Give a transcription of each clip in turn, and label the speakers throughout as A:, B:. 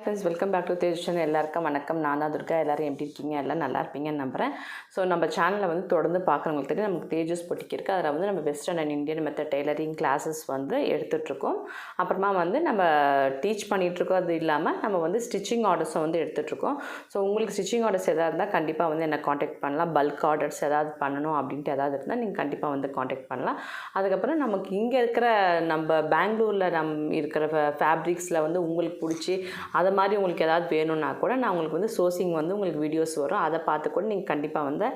A: Friends welcome back to Tejan எல்லாருக்கும் வணக்கம். நான் தான் துர்கா. எல்லாரும் எப்படி இருக்கீங்க? எல்லாம் நல்லா இருப்பீங்கன்னு நம்புகிறேன் ஸோ நம்ம சேனலை வந்து தொடர்ந்து பார்க்குறவங்களுக்கு தெரியும். நமக்கு தேஜஸ் பொட்டிக்கு இருக்குது அதில் வந்து நம்ம western and Indian method tailoring classes வந்து எடுத்துகிட்ருக்கோம் அப்புறமா வந்து நம்ம டீச் பண்ணிகிட்ருக்கோம் அது இல்லாமல் நம்ம வந்து ஸ்டிச்சிங் ஆர்டர்ஸும் வந்து எடுத்துகிட்ருக்கோம் ஸோ உங்களுக்கு ஸ்டிச்சிங் ஆர்டர்ஸ் எதாவது இருந்தால் கண்டிப்பாக வந்து என்னை காண்டாக்ட் பண்ணலாம். பல்க் ஆர்டர்ஸ் எதாவது பண்ணணும் அப்படின்ட்டு ஏதாவது இருந்தால் நீங்கள் கண்டிப்பாக வந்து காண்டாக்ட் பண்ணலாம். அதுக்கப்புறம் நமக்கு இங்கே இருக்கிற நம்ம பெங்களூரில் நம் இருக்கிற ஃபேப்ரிக்ஸில் வந்து உங்களுக்கு பிடிச்சி அதை மாதிரி உங்களுக்கு ஏதாவது வேணும்னா கூட நான் உங்களுக்கு வந்து சோர்சிங் வந்து உங்களுக்கு வீடியோஸ் வரும். அதை பார்த்து கூட நீங்கள் கண்டிப்பாக வந்து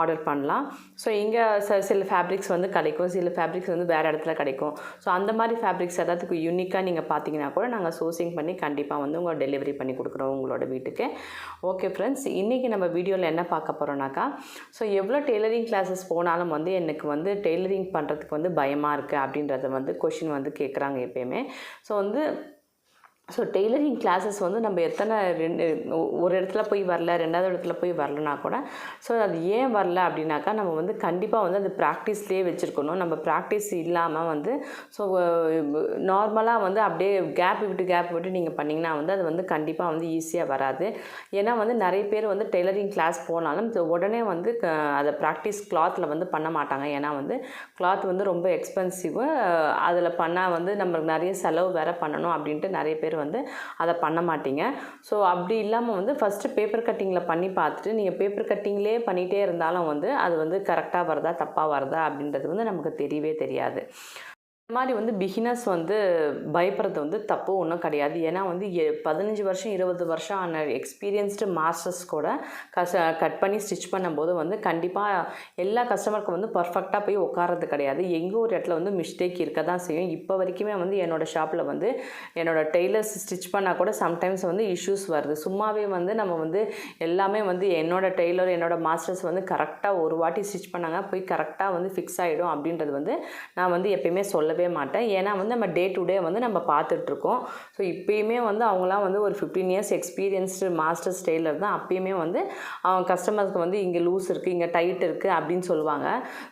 A: ஆர்டர் பண்ணலாம். ஸோ இங்கே ச சில ஃபேப்ரிக்ஸ் வந்து கிடைக்கும். சில ஃபேப்ரிக்ஸ் வந்து வேறு இடத்துல கிடைக்கும். ஸோ அந்த மாதிரி ஃபேப்ரிக்ஸ் ஏதாவது யூனிக்காக நீங்கள் பார்த்தீங்கன்னா கூட நாங்கள் சோர்சிங் பண்ணி கண்டிப்பாக வந்து உங்கள் டெலிவரி பண்ணி கொடுக்குறோம் உங்களோட வீட்டுக்கு. ஓகே ஃப்ரெண்ட்ஸ் இன்றைக்கி நம்ம வீடியோவில் என்ன பார்க்க போகிறோம்னாக்கா ஸோ எவ்வளோ டெய்லரிங் கிளாஸஸ் போனாலும் வந்து எனக்கு வந்து டெய்லரிங் பண்ணுறதுக்கு வந்து பயமாக இருக்குது அப்படின்றத வந்து கொஷின் வந்து கேட்குறாங்க எப்பயுமே. ஸோ வந்து ஸோ டெய்லரிங் கிளாஸஸ் வந்து நம்ம எத்தனை ரெண்டு ஒரு இடத்துல போய் வரல ரெண்டாவது இடத்துல போய் வரலனா கூட ஸோ அது ஏன் வரல அப்படின்னாக்கா நம்ம வந்து கண்டிப்பாக வந்து அது ப்ராக்டிஸ்லேயே வச்சுருக்கணும். நம்ம ப்ராக்டிஸ் இல்லாமல் வந்து ஸோ நார்மலாக வந்து அப்படியே கேப் விட்டு கேப் விட்டு நீங்கள் பண்ணிங்கன்னா வந்து அது வந்து கண்டிப்பாக வந்து ஈஸியாக வராது. ஏன்னா வந்து நிறைய பேர் வந்து டெய்லரிங் கிளாஸ் போனாலும் உடனே வந்து க- அதை ப்ராக்டிஸ் கிளாத்தில் வந்து பண்ண மாட்டாங்க. ஏன்னா வந்து கிளாத் வந்து ரொம்ப எக்ஸ்பென்சிவு அதில் பண்ணால் வந்து நம்மளுக்கு நிறைய செலவு வேறு பண்ணணும் அப்படின்ட்டு நிறைய பேர் வந்து அதை பண்ண மாட்டீங்க. ஸோ அப்படி இல்லாமல் வந்து ஃபஸ்ட்டு பேப்பர் கட்டிங்கில் பண்ணி பார்த்துட்டு நீங்கள் பேப்பர் கட்டிங்லேயே பண்ணிகிட்டே இருந்தாலும் வந்து அது வந்து கரெக்டாக வருதா தப்பாக வருதா அப்படின்றது வந்து நமக்கு தெரியவே தெரியாது. இந்த மாதிரி வந்து பிகினர்ஸ் வந்து பயப்படுறது வந்து தப்பு ஒன்றும் கிடையாது. ஏன்னா வந்து எ- பதினஞ்சு வருஷம் இருபது வருஷம் ஆன எக்ஸ்பீரியன்ஸ்டு மாஸ்டர்ஸ் கூட கச கட் பண்ணி ஸ்டிச் பண்ணும்போது வந்து கண்டிப்பாக எல்லா கஸ்டமருக்கும் வந்து பர்ஃபெக்டாக போய் உட்கார்றது கிடையாது. எங்கே ஒரு இடத்துல வந்து மிஸ்டேக் இருக்க தான் செய்யும். இப்போ வரைக்குமே வந்து என்னோடய ஷாப்பில் வந்து என்னோடய டெய்லர்ஸ் ஸ்டிச் பண்ணால் கூட சம்டைம்ஸ் வந்து இஷ்யூஸ் வருது. சும்மாவே வந்து நம்ம வந்து எல்லாமே வந்து என்னோடய டெய்லர் என்னோடய மாஸ்டர்ஸ் வந்து கரெக்டாக ஒரு வாட்டி ஸ்டிச் பண்ணாங்க போய் கரெக்டாக வந்து ஃபிக்ஸ் ஆகிடும் அப்படின்றது வந்து நான் வந்து எப்பயுமே சொல்ல சொல்லவே மாட்டேன். ஏன்னா வந்து நம்ம டே டு டே வந்து நம்ம பார்த்துட்ருக்கோம். ஸோ இப்பயுமே வந்து அவங்களாம் வந்து ஒரு fifteen years experienced masters tailor தான் அப்பயுமே வந்து அவங்க கஸ்டமருக்கு வந்து இங்கே லூஸ் இருக்குது இங்கே டைட் இருக்குது அப்படின்னு சொல்லுவாங்க.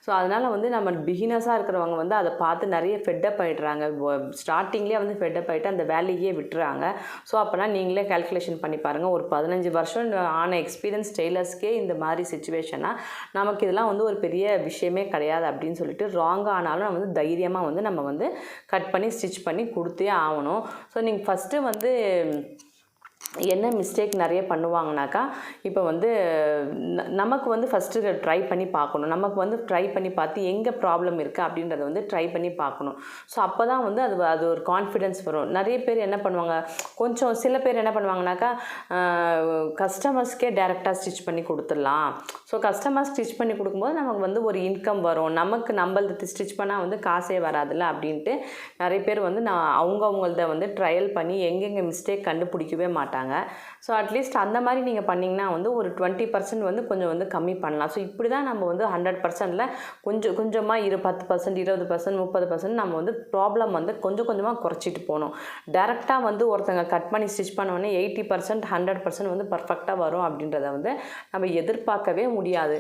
A: ஸோ அதனால் வந்து நம்ம பிகினர்ஸாக இருக்கிறவங்க வந்து அதை பார்த்து நிறைய ஃபெட்டப் ஆகிடுறாங்க ஸ்டார்டிங்லேயே வந்து ஃபெட்டப் ஆகிட்டு அந்த வேலையே விட்டுறாங்க. ஸோ அப்போனா நீங்களே கால்குலேஷன் பண்ணி பாருங்கள் ஒரு பதினஞ்சு வருஷம் ஆன எக்ஸ்பீரியன்ஸ் டெய்லர்ஸ்க்கே இந்த மாதிரி சுச்சுவேஷனாக நமக்கு இதெல்லாம் வந்து ஒரு பெரிய விஷயமே கிடையாது அப்படின்னு சொல்லிட்டு ராங் ஆனாலும் நம்ம வந்து தைரியமாக வந்து நம்ம வந்து கட் பண்ணி ஸ்டிச் பண்ணி கொடுத்தே ஆகணும். ஸோ நீங்கள் ஃபஸ்ட்டு வந்து என்ன மிஸ்டேக் நிறைய பண்ணுவாங்கனாக்கா இப்போ வந்து நமக்கு வந்து ஃபஸ்ட்டு ட்ரை பண்ணி பார்க்கணும். நமக்கு வந்து ட்ரை பண்ணி பார்த்து எங்கே ப்ராப்ளம் இருக்குது அப்படின்றத வந்து ட்ரை பண்ணி பார்க்கணும். ஸோ அப்போ தான் வந்து அது அது ஒரு கான்ஃபிடென்ஸ் வரும். நிறைய பேர் என்ன பண்ணுவாங்க கொஞ்சம் சில பேர் என்ன பண்ணுவாங்கனாக்கா கஸ்டமர்ஸ்க்கே டேரெக்டாக ஸ்டிச் பண்ணி கொடுத்துடலாம். ஸோ கஸ்டமர் ஸ்டிச் பண்ணி கொடுக்கும்போது நமக்கு வந்து ஒரு இன்கம் வரும். நமக்கு நம்மளது ஸ்டிச் பண்ணால் வந்து காசே வராதுல்ல அப்படின்ட்டு நிறைய பேர் வந்து நான் அவங்கவுங்கள்த வந்து ட்ரையல் பண்ணி எங்கெங்கே மிஸ்டேக் கண்டுபிடிக்கவே மாட்டேன் மாட்டாங்க. ஸோ அட்லீஸ்ட் அந்த மாதிரி நீங்கள் பண்ணிங்கன்னா வந்து ஒரு டுவெண்ட்டி பர்சன்ட் வந்து கொஞ்சம் வந்து கம்மி பண்ணலாம். ஸோ இப்படி தான் நம்ம வந்து ஹண்ட்ரட் பர்சன்ட்டில் கொஞ்சம் கொஞ்சமாக இரு பத்து பர்சன்ட் இருபது பர்சன்ட் முப்பது பர்சன்ட் நம்ம வந்து ப்ராப்ளம் வந்து கொஞ்சம் கொஞ்சமாக குறைச்சிட்டு போகணும். டேரெக்டாக வந்து ஒருத்தங்க கட் பண்ணி ஸ்டிச் பண்ணோடனே எயிட்டி பர்சன்ட் ஹண்ட்ரட் பர்சன்ட் வந்து பர்ஃபெக்டாக வரும் அப்படின்றத வந்து நம்ம எதிர்பார்க்கவே முடியாது.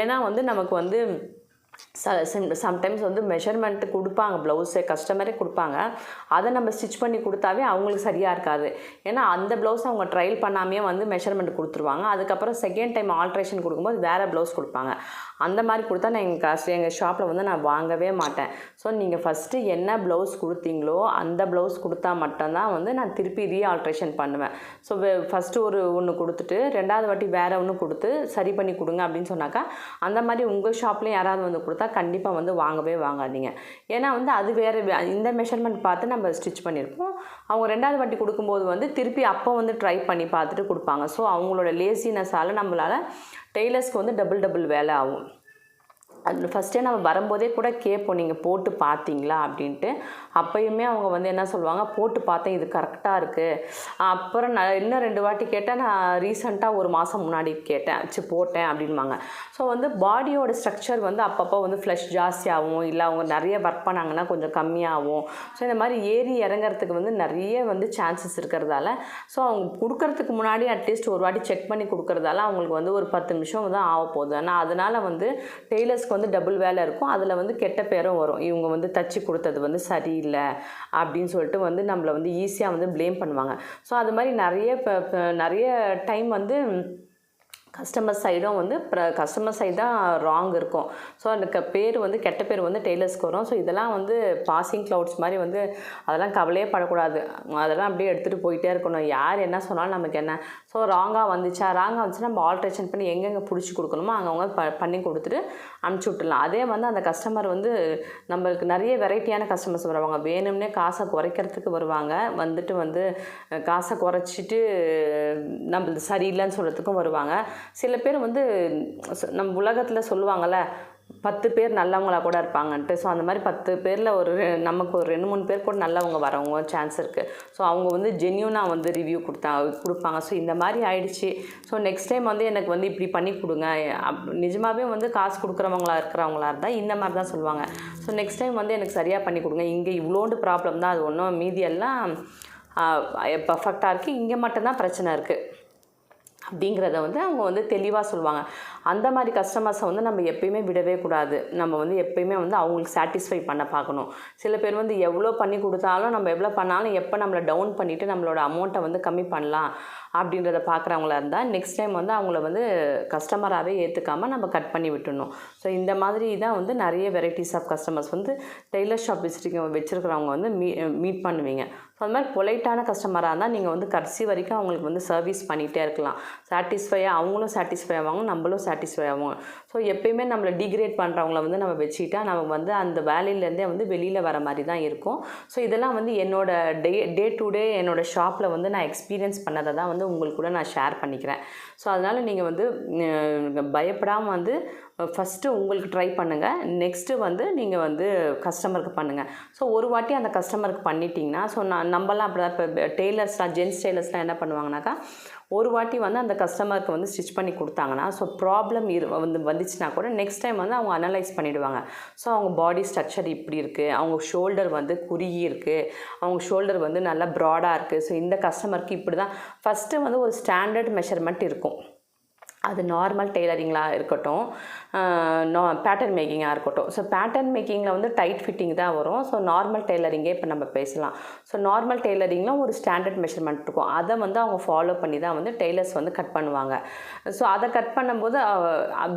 A: ஏன்னா வந்து நமக்கு வந்து ச சம்டைம்ஸ் வந்து மெஷர்மெண்ட்டு கொடுப்பாங்க ப்ளவுஸு கஸ்டமரே கொடுப்பாங்க. அதை நம்ம ஸ்டிச் பண்ணி கொடுத்தாவே அவங்களுக்கு சரியாக இருக்காது. ஏன்னா அந்த ப்ளவுஸ் அவங்க ட்ரையல் பண்ணாமே வந்து மெஷர்மெண்ட் கொடுத்துருவாங்க. அதுக்கப்புறம் செகண்ட் டைம் ஆல்ட்ரேஷன் கொடுக்கும்போது வேறு ப்ளவுஸ் கொடுப்பாங்க. அந்த மாதிரி கொடுத்தா நான் எங்கள் காசு எங்கள் ஷாப்பில் வந்து நான் வாங்கவே மாட்டேன். ஸோ நீங்கள் ஃபஸ்ட்டு என்ன ப்ளவுஸ் கொடுத்தீங்களோ அந்த ப்ளவுஸ் கொடுத்தா மட்டும்தான் வந்து நான் திருப்பி ரீ ஆல்ட்ரேஷன் பண்ணுவேன். ஸோ ஃபஸ்ட்டு ஒரு ஒன்று கொடுத்துட்டு ரெண்டாவது வாட்டி வேறு ஒன்று கொடுத்து சரி பண்ணி கொடுங்க அப்படின்னு சொன்னாக்கா அந்த மாதிரி உங்கள் ஷாப்லேயும் யாராவது வந்து கொடுத்தா கண்டிப்பாக வந்து வாங்கவே வாங்காதீங்க. ஏன்னா வந்து அது வேறு இந்த மெஷர்மெண்ட் பார்த்து நம்ம ஸ்டிச் பண்ணியிருப்போம் அவங்க ரெண்டாவது வாட்டி கொடுக்கும்போது வந்து திருப்பி அப்போ வந்து ட்ரை பண்ணி பார்த்துட்டு கொடுப்பாங்க. ஸோ அவங்களோட லேசினஸால் நம்மளால் டெய்லர்ஸ்க்கு வந்து டபுள் டபுள் வேலை ஆகும். அது ஃபஸ்ட்டே நம்ம வரும்போதே கூட கேட்போம் நீங்கள் போட்டு பார்த்தீங்களா அப்படின்ட்டு. அப்பயுமே அவங்க வந்து என்ன சொல்லுவாங்க? போட்டு பார்த்தேன் இது கரெக்டாக இருக்குது அப்புறம் நான் இன்னும் ரெண்டு வாட்டி கேட்டேன். நான் ரீசெண்டாக ஒரு மாதம் முன்னாடி கேட்டேன். சரி போட்டேன் அப்படின்பாங்க ஸோ வந்து பாடியோட ஸ்ட்ரக்சர் வந்து அப்பப்போ வந்து ஃப்ளஷ் ஜாஸ்தியாகவும் இல்லை அவங்க நிறைய ஒர்க் பண்ணாங்கன்னா கொஞ்சம் கம்மியாகும். ஸோ இந்த மாதிரி ஏறி இறங்குறதுக்கு வந்து நிறைய வந்து சான்சஸ் இருக்கிறதால ஸோ அவங்க கொடுக்கறதுக்கு முன்னாடி அட்லீஸ்ட் ஒரு வாட்டி செக் பண்ணி கொடுக்கறதால அவங்களுக்கு வந்து ஒரு பத்து நிமிஷம் தான் ஆக போகுது ஆனால் அதனால் வந்து டெய்லர்ஸ்க்கு டெய்லர்ஸ்க்கு வந்து டபுள் வேலை இருக்கும். அதில் வந்து கெட்ட பேரும் வரும். இவங்க வந்து தச்சு கொடுத்தது வந்து சரியில்லை அப்படின்னு சொல்லிட்டு வந்து நம்மளை வந்து ஈஸியாக வந்து ப்ளேம் பண்ணுவாங்க. ஸோ அது மாதிரி நிறைய இப்போ நிறைய டைம் வந்து கஸ்டமர் சைடும் வந்து கஸ்டமர் சைடு தான் ராங் இருக்கும். ஸோ அந்த பேர் வந்து கெட்ட பேர் வந்து டெய்லர்ஸ்க்கு வரும். ஸோ இதெல்லாம் வந்து பாசிங் க்ளவுட்ஸ் மாதிரி வந்து அதெல்லாம் கவலையே படக்கூடாது. அதெல்லாம் அப்படியே எடுத்துகிட்டு போயிட்டே இருக்கணும். யார் என்ன சொன்னாலும் நமக்கு என்ன? ஸோ ராங்காக வந்துச்சா? ராங்காக வந்துச்சுன்னா நம்ம ஆல்ட்ரேஷன் பண்ணி எங்கெங்கே பிடிச்சி கொடுக்கணுமோ அங்கங்கே ப பண்ணி கொடுத்துட்டு அனுப்பிச்சி விட்டுலாம் அதே வந்து அந்த கஸ்டமர் வந்து நம்மளுக்கு நிறைய வெரைட்டியான கஸ்டமர்ஸ் வருவாங்க. வேணும்னே காசை குறைக்கிறதுக்கு வருவாங்க. வந்துட்டு வந்து காசை குறைச்சிட்டு நம்மளுக்கு சரியில்லைன்னு சொல்கிறதுக்கும் வருவாங்க. சில பேர் வந்து நம்ம உலகத்தில் சொல்லுவாங்கள்ல பத்து பேர் நல்லவங்களா கூட இருப்பாங்கன்ட்டு. ஸோ அந்த மாதிரி பத்து பேரில் ஒரு நமக்கு ஒரு ரெண்டு மூணு பேர் கூட நல்லவங்க வரவங்க சான்ஸ் இருக்குது ஸோ அவங்க வந்து ஜென்யூனாக வந்து ரிவ்யூ கொடுத்தா கொடுப்பாங்க. ஸோ இந்த மாதிரி ஆயிடுச்சு. ஸோ நெக்ஸ்ட் டைம் வந்து எனக்கு வந்து இப்படி பண்ணி கொடுங்க. அப் நிஜமாகவே வந்து காசு கொடுக்குறவங்களா இருக்கிறவங்களா இருந்தால் இந்த மாதிரி தான் சொல்லுவாங்க. ஸோ நெக்ஸ்ட் டைம் வந்து எனக்கு சரியாக பண்ணி கொடுங்க. இங்கே இவ்வளோண்டு ப்ராப்ளம் தான். அது ஒன்றும் மீதி எல்லாம் பர்ஃபெக்டாக இருக்குது இங்கே மட்டும்தான் பிரச்சனை இருக்குது அப்படிங்கிறத வந்து அவங்க வந்து தெளிவாக சொல்லுவாங்க. அந்த மாதிரி கஸ்டமர்ஸை வந்து நம்ம எப்பயுமே விடவே கூடாது. நம்ம வந்து எப்பயுமே வந்து அவங்களுக்கு சாட்டிஸ்ஃபை பண்ண பார்க்கணும். சில பேர் வந்து எவ்வளோ பண்ணி கொடுத்தாலும் நம்ம எவ்வளோ பண்ணாலும் எப்போ நம்மளை டவுன் பண்ணிவிட்டு நம்மளோட அமௌண்ட்டை வந்து கம்மி பண்ணலாம் அப்படின்றத பார்க்குறவங்களா இருந்தால் நெக்ஸ்ட் டைம் வந்து அவங்கள வந்து கஸ்டமராகவே ஏற்றுக்காமல் நம்ம கட் பண்ணி விட்டுடணும் ஸோ இந்த மாதிரி தான் வந்து நிறைய வெரைட்டிஸ் ஆஃப் கஸ்டமர்ஸ் வந்து டெய்லர் ஷாப் வச்சுருக்க வச்சுருக்கிறவங்க வந்து மீ மீட் பண்ணுவீங்க. அது மாதிரி பொலைட்டான கஸ்டமராக இருந்தால் நீங்கள் வந்து கடைசி வரைக்கும் அவங்களுக்கு வந்து சர்வீஸ் பண்ணிகிட்டே இருக்கலாம். சாட்டிஸ்ஃபையாக அவங்களும் சாட்டிஸ்ஃபை ஆவாங்க நம்மளும் சாட்டிஸ்ஃபை ஆவாங்க. ஸோ எப்பயுமே நம்மளை டிகிரேட் பண்ணுறவங்கள வந்து நம்ம வச்சுக்கிட்டா நம்ம வந்து அந்த வேலையிலேருந்தே வந்து வெளியில் வர மாதிரி தான் இருக்கும். ஸோ இதெல்லாம் வந்து என்னோட டே டே டு டே என்னோடய ஷாப்பில் வந்து நான் எக்ஸ்பீரியன்ஸ் பண்ணதை தான் வந்து உங்களுக்கு கூட நான் ஷேர் பண்ணிக்கிறேன். ஸோ அதனால் நீங்கள் வந்து பயப்படாமல் வந்து ஃபஸ்ட்டு உங்களுக்கு ட்ரை பண்ணுங்கள் நெக்ஸ்ட்டு வந்து நீங்கள் வந்து கஸ்டமருக்கு பண்ணுங்கள் ஸோ ஒரு வாட்டி அந்த கஸ்டமருக்கு பண்ணிட்டீங்கன்னா ஸோ நான் நம்மலாம் அப்படி தான் இப்போ டெய்லர்ஸ்லாம் ஜென்ஸ் டெய்லர்ஸ்லாம் என்ன பண்ணுவாங்கனாக்கா ஒரு வாட்டி வந்து அந்த கஸ்டமருக்கு வந்து ஸ்டிச் பண்ணி கொடுத்தாங்கன்னா ஸோ ப்ராப்ளம் இரு வந்து வந்துச்சுன்னா கூட நெக்ஸ்ட் டைம் வந்து அவங்க அனலைஸ் பண்ணிவிடுவாங்க ஸோ அவங்க பாடி ஸ்ட்ரக்சர் இப்படி இருக்குது அவங்க ஷோல்டர் வந்து குறுகி இருக்குது அவங்க ஷோல்டர் வந்து நல்லா ப்ராடாக இருக்குது ஸோ இந்த கஸ்டமருக்கு இப்படி தான் ஃபஸ்ட்டு வந்து ஒரு ஸ்டாண்டர்ட் மெஷர்மெண்ட் இருக்கும். அது நார்மல் டெய்லரிங்காக இருக்கட்டும் நா பேட்டர்ன் மேக்கிங்காக இருக்கட்டும். ஸோ பேட்டர்ன் மேக்கிங்கில் வந்து டைட் ஃபிட்டிங் தான் வரும். ஸோ நார்மல் டெய்லரிங்கே இப்போ நம்ம பேசலாம். ஸோ நார்மல் டெய்லரிங்கில் ஒரு ஸ்டாண்டர்ட் மெஷர்மெண்ட் இருக்கும். அதை வந்து அவங்க ஃபாலோ பண்ணி தான் வந்து டெய்லர்ஸ் வந்து கட் பண்ணுவாங்க. ஸோ அதை கட் பண்ணும்போது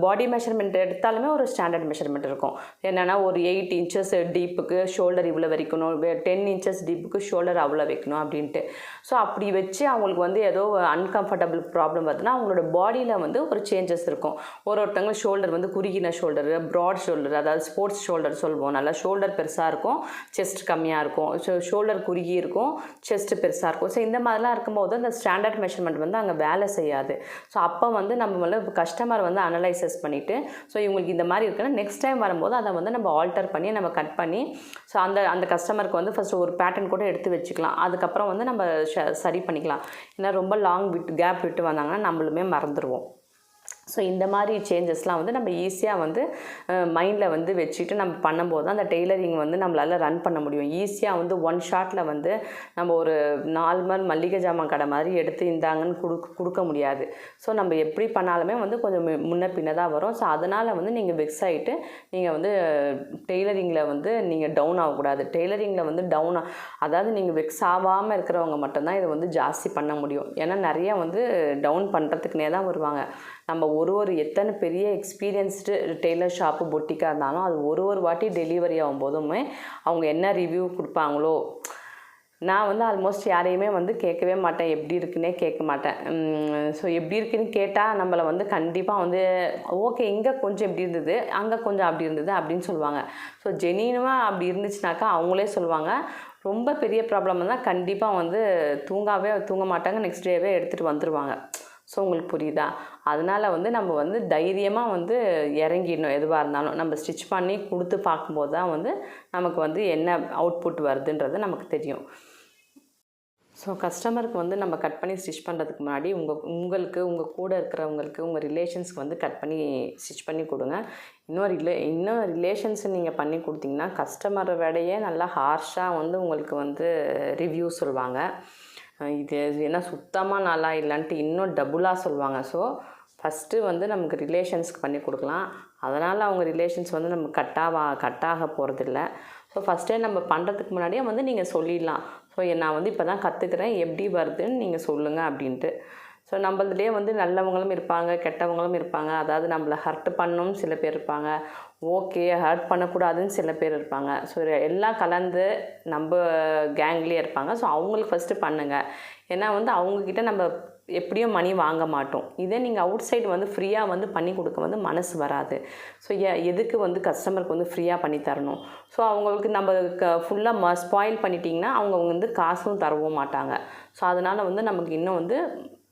A: பாடி மெஷர்மெண்ட் எடுத்தாலுமே ஒரு ஸ்டாண்டர்ட் மெஷர்மெண்ட் இருக்கும். என்னென்னா ஒரு எயிட் இன்ச்சஸ் டீப்புக்கு ஷோல்டர் இவ்வளோ வரைக்கணும் டென் இன்ச்சஸ் டீப்புக்கு ஷோல்டர் அவ்வளோ வைக்கணும் அப்படின்ட்டு. ஸோ அப்படி வச்சு அவங்களுக்கு வந்து ஏதோ அன்கம்ஃபர்டபுள் ப்ராப்ளம் வருதுன்னா அவங்களோட பாடியில் வந்து ஒரு சேஞ்சஸ் இருக்கும். ஒரு ஒருத்தவங்க ஷோல்டர் வந்து குறுகின ஷோல்டர் ப்ராட் ஷோல்டர் அதாவது ஸ்போர்ட்ஸ் ஷோல்டர் சொல்லுவோம். நல்லா ஷோல்டர் பெருசாக இருக்கும் செஸ்ட் கம்மியாக இருக்கும். ஸோ ஷோல்டர் குறுகி இருக்கும் செஸ்ட் பெருசாக இருக்கும். ஸோ இந்த மாதிரிலாம் இருக்கும்போது அந்த ஸ்டாண்டர்ட் மெஷர்மெண்ட் வந்து அங்கே வேலை செய்யாது. ஸோ அப்போ வந்து நம்ம வந்து கஸ்டமர் வந்து அனலைசஸ் பண்ணிவிட்டு ஸோ இவங்களுக்கு இந்த மாதிரி இருக்குன்னா நெக்ஸ்ட் டைம் வரும்போது அதை வந்து நம்ம ஆல்டர் பண்ணி நம்ம கட் பண்ணி ஸோ அந்த அந்த கஸ்டமருக்கு வந்து ஃபஸ்ட்டு ஒரு பேட்டர்ன் கூட எடுத்து வச்சுக்கலாம். அதுக்கப்புறம் வந்து நம்ம சரி பண்ணிக்கலாம். ஏன்னா ரொம்ப லாங் விட்டு கேப் விட்டு வந்தாங்கன்னா நம்மளுமே மறந்துடுவோம் ஸோ இந்த மாதிரி சேஞ்சஸ்லாம் வந்து நம்ம ஈஸியாக வந்து மைண்டில் வந்து வச்சுட்டு நம்ம பண்ணும்போது தான் அந்த டெய்லரிங் வந்து நம்மளால் ரன் பண்ண முடியும். ஈஸியாக வந்து ஒன் ஷாட்டில் வந்து நம்ம ஒரு நார்மல் மல்லிகை ஜாமான் கடை மாதிரி எடுத்து இந்தாங்கன்னு கொடுக்க கொடுக்க முடியாது. ஸோ நம்ம எப்படி பண்ணாலுமே வந்து கொஞ்சம் முன்ன பின்ன தான் வரும். ஸோ அதனால் வந்து நீங்கள் வெக்ஸ் ஆகிட்டு நீங்கள் வந்து டெய்லரிங்கில் வந்து நீங்கள் டவுன் ஆகக்கூடாது. டெய்லரிங்கில் வந்து டவுன் அதாவது நீங்கள் வெக்ஸ் ஆகாமல் இருக்கிறவங்க மட்டும்தான் இதை வந்து ஜாஸ்தி பண்ண முடியும். ஏன்னா நிறையா வந்து டவுன் பண்ணுறதுக்குனே தான் வருவாங்க. நம்ம ஒரு ஒரு எத்தனை பெரிய எக்ஸ்பீரியன்ஸ்டு டெய்லர் ஷாப்பு பொட்டிக்காக இருந்தாலும் அது ஒரு ஒரு வாட்டி டெலிவரி ஆகும்போதுமே அவங்க என்ன ரிவ்யூ கொடுப்பாங்களோ நான் வந்து ஆல்மோஸ்ட் யாரையுமே வந்து கேட்கவே மாட்டேன். எப்படி இருக்குன்னே கேட்க மாட்டேன். ஸோ எப்படி இருக்குன்னு கேட்டால் நம்மளை வந்து கண்டிப்பாக வந்து ஓகே இங்கே கொஞ்சம் இப்படி இருந்தது? அங்கே கொஞ்சம் அப்படி இருந்தது? அப்படின்னு சொல்லுவாங்க. ஸோ ஜெனியூனாக அப்படி இருந்துச்சுனாக்கா அவங்களே சொல்லுவாங்க. ரொம்ப பெரிய ப்ராப்ளம் தான் கண்டிப்பாக வந்து தூங்காவே தூங்க மாட்டாங்க. நெக்ஸ்ட் டேவே எடுத்துகிட்டு வந்துடுவாங்க ஸோ உங்களுக்கு புரியுதா? அதனால் வந்து நம்ம வந்து தைரியமாக வந்து இறங்கிடணும் எதுவாக இருந்தாலும். நம்ம ஸ்டிச் பண்ணி கொடுத்து பார்க்கும்போது தான் வந்து நமக்கு வந்து என்ன அவுட்புட் வருதுன்றது நமக்கு தெரியும். ஸோ கஸ்டமருக்கு வந்து நம்ம கட் பண்ணி ஸ்டிச் பண்ணுறதுக்கு முன்னாடி உங்கள் உங்களுக்கு உங்கள் கூட இருக்கிறவங்களுக்கு உங்கள் ரிலேஷன்ஸ்க்கு வந்து கட் பண்ணி ஸ்டிச் பண்ணி கொடுங்க. இன்னும் ரிலே இன்னும் ரிலேஷன்ஸ் நீங்கள் பண்ணி கொடுத்தீங்கன்னா கஸ்டமரை விடையே நல்லா ஹார்ஷாக வந்து உங்களுக்கு வந்து ரிவ்யூ சொல்லுவாங்க. இது ஏன்னா சுத்தமாக நல்லா இல்லைன்ட்டு இன்னும் டபுளாக சொல்லுவாங்க. ஸோ ஃபஸ்ட்டு வந்து நமக்கு ரிலேஷன்ஸ்க்கு பண்ணி கொடுக்கலாம். அதனால் அவங்க ரிலேஷன்ஸ் வந்து நம்ம கட்டாவா கட்டாக போகிறதில்ல ஸோ ஃபஸ்ட்டே நம்ம பண்ணுறதுக்கு முன்னாடியே வந்து நீங்கள் சொல்லிடலாம். ஸோ நான் வந்து இப்போ தான் கற்றுக்கிறேன் எப்படி வருதுன்னு நீங்கள் சொல்லுங்கள் அப்படின்ட்டு. ஸோ நம்மளதுலேயே வந்து நல்லவங்களும் இருப்பாங்க கெட்டவங்களும் இருப்பாங்க. அதாவது நம்மளை ஹர்ட் பண்ணும் சில பேர் இருப்பாங்க. ஓகே ஹர்ட் பண்ணக்கூடாதுன்னு சில பேர் இருப்பாங்க. ஸோ எல்லாம் கலந்து நம்ம கேங்லேயே இருப்பாங்க. ஸோ அவங்களுக்கு ஃபஸ்ட்டு பண்ணுங்கள் ஏன்னா வந்து அவங்கக்கிட்ட நம்ம எப்படியும் மணி வாங்க மாட்டோம். இதே நீங்கள் அவுட் சைடு வந்து ஃப்ரீயாக வந்து பண்ணி கொடுக்க வந்து மனசு வராது. ஸோ எதுக்கு வந்து கஸ்டமருக்கு வந்து ஃப்ரீயாக பண்ணி தரணும்? ஸோ அவங்களுக்கு நம்ம க ஃபுல்லாக ம ஸ்பாயில் பண்ணிட்டிங்கன்னா அவங்க வந்து காசும் தரவும் மாட்டாங்க. ஸோ அதனால் வந்து நமக்கு இன்னும் வந்து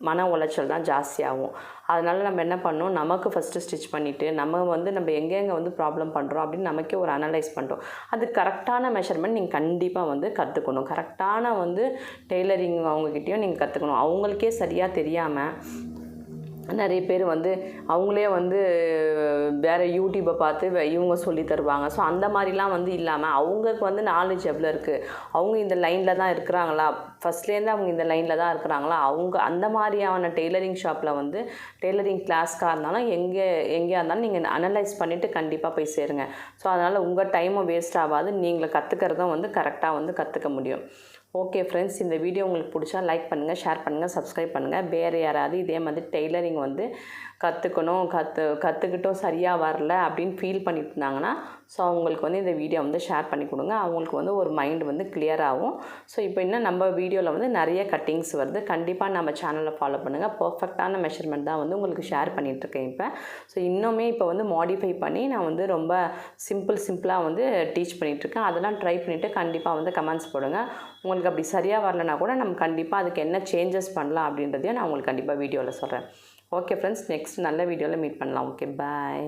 A: மன உளைச்சல் தான் ஜாஸ்தியாகும் அதனால் நம்ம என்ன பண்ணோம் நமக்கு ஃபஸ்ட்டு ஸ்டிச் பண்ணிவிட்டு நம்ம வந்து நம்ம எங்கெங்கே வந்து ப்ராப்ளம் பண்ணுறோம் அப்படின்னு நமக்கே ஒரு அனலைஸ் பண்ணுறோம் அது கரெக்டான மெஷர்மெண்ட் நீங்கள் கண்டிப்பாக வந்து கற்றுக்கணும் கரெக்டான வந்து டெய்லரிங் அவங்கக்கிட்டேயும் நீங்கள் கற்றுக்கணும் அவங்களுக்கே சரியாக தெரியாமல் நிறைய பேர் வந்து அவங்களே வந்து வேறு யூடியூப்பை பார்த்து இவங்க சொல்லி தருவாங்க. ஸோ அந்த மாதிரிலாம் வந்து இல்லாமல் அவங்களுக்கு வந்து நாலேஜ் எவ்வளோ இருக்குது அவங்க இந்த லைனில் தான் இருக்கிறாங்களா? ஃபஸ்ட்லேருந்து அவங்க இந்த லைனில் தான் இருக்கிறாங்களா? அவங்க அந்த மாதிரியான டெய்லரிங் ஷாப்பில் வந்து டெய்லரிங் கிளாஸ்க்காக இருந்தாலும் எங்கே எங்கேயா இருந்தாலும் நீங்கள் அனலைஸ் பண்ணிவிட்டு கண்டிப்பாக போய் சேருங்க. ஸோ அதனால் உங்கள் டைமும் வேஸ்ட் ஆகாது. நீங்களை கற்றுக்கிறதும் வந்து கரெக்டாக வந்து கற்றுக்க முடியும். ஓகே ஃப்ரெண்ட்ஸ் இந்த வீடியோ உங்களுக்கு பிடிச்சா லைக் பண்ணுங்கள் ஷேர் பண்ணுங்கள் சப்ஸ்கிரைப் பண்ணுங்கள் வேறு யாராவது இதே மாதிரி டெய்லரிங் வந்து கற்றுக்கணும் கற்று கற்றுக்கிட்டும் சரியாக வரல அப்படின்னு ஃபீல் பண்ணிட்டு இருந்தாங்கன்னா ஸோ அவங்களுக்கு வந்து இந்த வீடியோ வந்து ஷேர் பண்ணி கொடுங்க. அவங்களுக்கு வந்து ஒரு மைண்ட் வந்து clear ஆகும். ஸோ இப்போ இன்னும் நம்ம வீடியோவில் வந்து நிறைய கட்டிங்ஸ் வருது. கண்டிப்பாக நம்ம சேனலில் ஃபாலோ பண்ணுங்கள் பர்ஃபெக்டான மெஷர்மெண்ட் தான் வந்து உங்களுக்கு ஷேர் பண்ணிகிட்ருக்கேன் இப்போ. ஸோ இன்னுமே இப்போ வந்து மாடிஃபை பண்ணி நான் வந்து ரொம்ப சிம்பிள் சிம்பிளாக வந்து டீச் பண்ணிகிட்ருக்கேன் அதெல்லாம் ட்ரை பண்ணிவிட்டு கண்டிப்பாக வந்து கமெண்ட்ஸ் போடுங்க. உங்களுக்கு அப்படி சரியாக வரலனா கூட நம்ம கண்டிப்பாக அதுக்கு என்ன சேஞ்சஸ் பண்ணலாம் அப்படின்றதையும் நான் உங்களுக்கு கண்டிப்பாக வீடியோவில் சொல்கிறேன் ஓகே ஃப்ரெண்ட்ஸ் நெக்ஸ்ட் நல்ல வீடியோவில் மீட் பண்ணலாம். Okay bye